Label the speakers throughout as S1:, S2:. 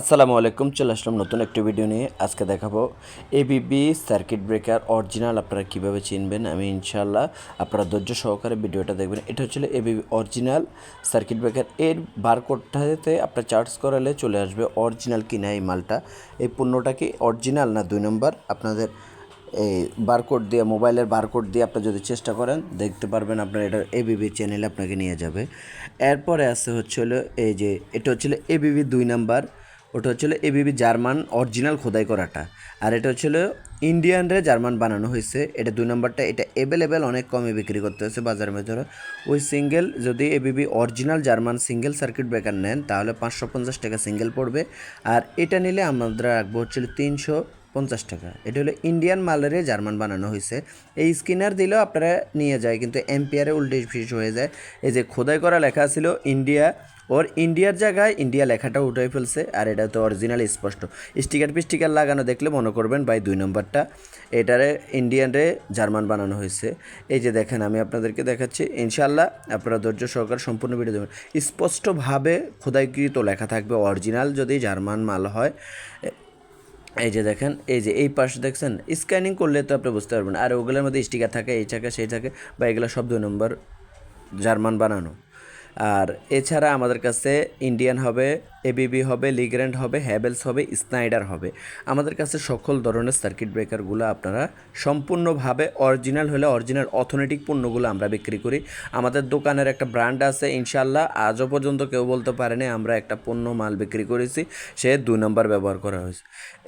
S1: আসসালামু আলাইকুম, চলে আসলাম নতুন একটি ভিডিও নিয়ে। আজকে দেখাবো এবিবি সার্কিট ব্রেকার অরিজিনাল আপনারা কীভাবে চিনবেন? আমি ইনশাল্লাহ আপনারা ধৈর্য সহকারে ভিডিওটা দেখবেন। এটা হচ্ছে এবিবি অরিজিনাল সার্কিট ব্রেকার এর বারকোডটাতে আপনার চার্জ করালে চলে আসবে অরিজিনাল কিনা এই মালটা। এই পণ্যটা কি অরিজিনাল না দুই নম্বর আপনাদের এই বারকোড দিয়ে মোবাইলের বারকোড দিয়ে আপনি যদি চেষ্টা করেন, দেখতে পারবেন আপনার এটা এবিবি চ্যানেলে আপনাকে নিয়ে যাবে। এরপরে আছে হচ্ছে হলো এই যে, এটা হচ্ছিল এবিবি দুই নাম্বার ওটা হচ্ছিল এবিবি জার্মান অরিজিনাল খোদাই করাটা। আর এটা হচ্ছিল ইন্ডিয়ানরে জার্মান বানানো হয়েছে। এটা দুই নম্বরটা, এটা অ্যাভেলেবেল অনেক কমে বিক্রি করতে হচ্ছে বাজারের ভেতরে। ওই সিঙ্গেল যদি ABB original German single circuit breaker নেন, তাহলে পাঁচশো পঞ্চাশ টাকা সিঙ্গেল পড়বে। আর এটা নিলে আমরা রাখব হচ্ছিল তিনশো পঞ্চাশ টাকা। এটা হলো ইন্ডিয়ান মালেরে জার্মান বানানো হয়েছে। এই স্কিনার দিলেও আপনারা নিয়ে যায়, কিন্তু এম্পিয়ারে উল্টে ফিস হয়ে যায়। এই যে খোদাই করা লেখা ছিল, ইন্ডিয়া ওর ইন্ডিয়ার জায়গায় ইন্ডিয়া লেখাটা উঠে ফেলছে, আর এটা তো অরিজিনাল স্পষ্ট। স্টিকার পিস্টিকার লাগানো দেখলে মনে করবেন ভাই দুই নম্বরটা। এটারে ইন্ডিয়ানরে জার্মান বানানো হয়েছে। এই যে দেখেন, আমি আপনাদেরকে দেখাচ্ছি। ইনশাল্লাহ আপনারা ধৈর্য সহকারে সম্পূর্ণ ভিডিও দেবেন স্পষ্টভাবে খোদাইকৃত লেখা থাকবে অরিজিনাল যদি জার্মান মাল হয়। এই যে দেখেন, এই যে এই পাশে দেখছেন স্ক্যানিং করলে তো আপনি বুঝতে পারবেন। আর ওগুলোর মধ্যে স্টিকার থাকে, এই থাকে, সেই থাকে, বা এগুলো সব দুই নম্বর জার্মান বানানো। আর এছাড়া আমাদের কাছে ইন্ডিয়ান হবে এবিবি হবে লিগ্র্যান্ড হবে হ্যাভেলস হবে, স্নাইডার হবে। আমাদের কাছে সকল ধরনের সার্কিট ব্রেকারগুলো আপনারা সম্পূর্ণভাবে অরিজিনাল হলে অরিজিনাল অথেন্টিক পণ্যগুলো আমরা বিক্রি করি। আমাদের দোকানের একটা ব্র্যান্ড আছে ইনশাল্লাহ আজও পর্যন্ত কেউ বলতে পারেনি, আমরা একটা পণ্য মাল বিক্রি করেছি, সে দুই নম্বর ব্যবহার করা হয়েছে।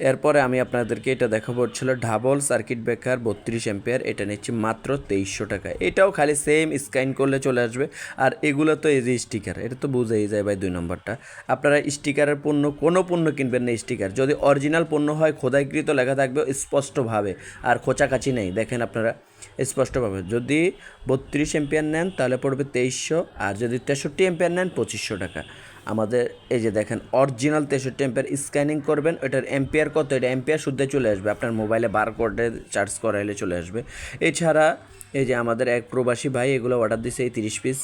S1: এরপরে আমি আপনাদেরকে এটা দেখাবো হচ্ছিল ডাবল সার্কিট ব্রেকার, বত্রিশ এম্পিয়ার এটা নিচ্ছি মাত্র তেইশশো টাকা এটাও খালি সেম স্ক্যান করলে চলে আসবে, আর এগুলো তো এই যে স্টিকার এটা তো বুঝেই যায় ভাই দুই নম্বরটা। আপনারা স্টিকারের পণ্য, কোনো পণ্য কিনবেন না স্টিকার। যদি অরিজিনাল পণ্য হয়, খোদাইকৃত লেখা থাকবে স্পষ্টভাবে। আর খোঁচাকাচি নেই, দেখেন আপনারা, স্পষ্টভাবে। যদি বত্রিশ এম্পিয়ার নেন, তাহলে পড়বে তেইশশো, আর যদি তেষট্টি এম্পিয়ার নেন, পঁচিশশো টাকা। আমাদের, এই যে দেখেন, অরিজিনাল তেষট্টি এম্পিয়ার স্ক্যানিং করবেন ওটার এম্পিয়ার কত? এটা এম্পিয়ার শুদ্ধ চলে আসবে, আপনার মোবাইলে বার কোডে চার্জ করাইলে চলে আসবে। এছাড়া, এই যে আমাদের এক প্রবাসী ভাই এগুলো অর্ডার দিছে এই তিরিশ পিস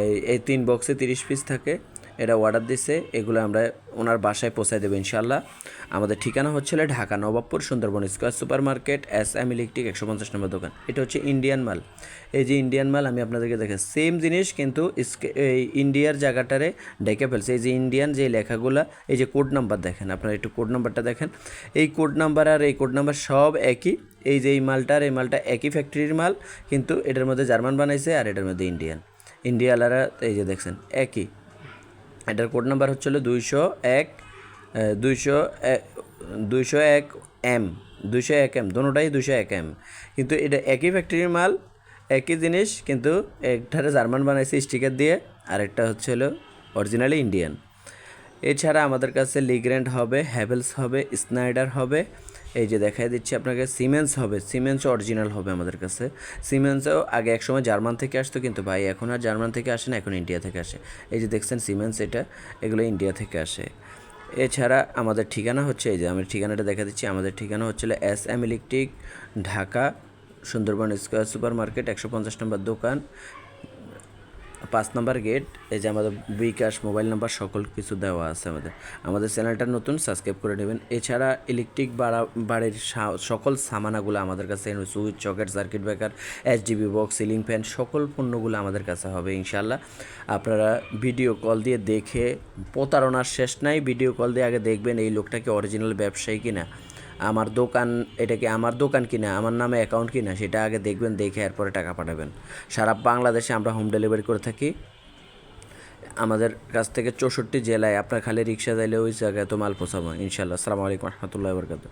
S1: এই এই তিন বক্সে তিরিশ পিস থাকে। এটা অর্ডার দিছে, এগুলো আমরা ওনার বাসায় পৌঁছায় দেবো ইনশাল্লাহ আমাদের ঠিকানা হচ্ছিল Dhaka Nawabpur Sundarban square super market S M electric একশো পঞ্চাশ নম্বর দোকান। এটা হচ্ছে ইন্ডিয়ান মাল। এই যে ইন্ডিয়ান মাল, আমি আপনাদেরকে দেখে সেম জিনিস, কিন্তু এই ইন্ডিয়ার জায়গাটারে ডেকে ফেলছে। এই যে ইন্ডিয়ান যে লেখাগুলা, এই যে কোড নাম্বার দেখেন, আপনারা একটু কোড নাম্বারটা দেখেন। এই কোড নাম্বার আর এই কোড নাম্বার সব একই। এই যে এই মালটার, এই মালটা একই ফ্যাক্টরির মাল, কিন্তু এটার মধ্যে জার্মান বানাইছে আর এটার মধ্যে ইন্ডিয়ান। ইন্ডিয়ালারা, এই যে দেখছেন, একই। এটার কোড নাম্বার হচ্ছিল দুইশো এক দুইশো দুইশো এক এম, দুইশো এক এম, দুটাই দুইশো এক এম। কিন্তু এটা একই ফ্যাক্টরির মাল, একই জিনিস, কিন্তু একটারে জার্মান বানাইছে স্টিকার দিয়ে, আরেকটা হচ্ছে হলো অরিজিনালি ইন্ডিয়ান এছাড়া আমাদের কাছে লিগ্র্যান্ড হবে, হ্যাভেলস হবে, স্নাইডার হবে। এই যে দেখাই দিচ্ছি আপনাকে, সিমেন্স হবে, সিমেন্স অরিজিনাল হবে আমাদের কাছে। সিমেন্সও আগে একসময় জার্মান থেকে আসতো, কিন্তু ভাই এখন আর জার্মান থেকে আসে না, এখন ইন্ডিয়া থেকে আসে। এই যে দেখছেন সিমেন্স এটা, এগুলো ইন্ডিয়া থেকে আসে। এছাড়া আমাদের ঠিকানা হচ্ছে, এই যে আমি ঠিকানাটা দেখা দিচ্ছি, আমাদের ঠিকানা হচ্ছিল S M electric, Dhaka, Sundarban square super market একশো পঞ্চাশ নম্বর দোকান। পাঁচ নাম্বার গেট, এই যে আমাদের বিকাশ, মোবাইল নাম্বার সকল কিছু দেওয়া আছে আমাদের। আমাদের চ্যানেলটা নতুন, সাবস্ক্রাইব করে নেবেন। এছাড়া ইলেকট্রিক বাড়া, বাড়ির সকল সামানাগুলো আমাদের কাছে switch socket circuit breaker HDB box, ceiling fan, সকল পণ্যগুলো আমাদের কাছে হবে ইনশাল্লাহ আপনারা ভিডিও কল দিয়ে দেখে, প্রতারণার শেষ নাই। ভিডিও কল দিয়ে আগে দেখবেন এই লোকটাকে অরিজিনাল ব্যবসায়ী কিনা। আমার দোকান, এটা কি আমার দোকান কিনা, আমার নামে অ্যাকাউন্ট কিনা, সেটা আগে দেখবেন, দেখে এরপরে টাকা পাঠাবেন। সারা বাংলাদেশে আমরা হোম ডেলিভারি করে থাকি। আমাদের কাছ থেকে চৌষট্টি জেলায় আপনার খালি রিক্সা দিলে ওই জায়গায় তো মাল পোষাবো ইনশাল্লাহ আসসালামু আলাইকুম রহমতুল্লাহ বরকাত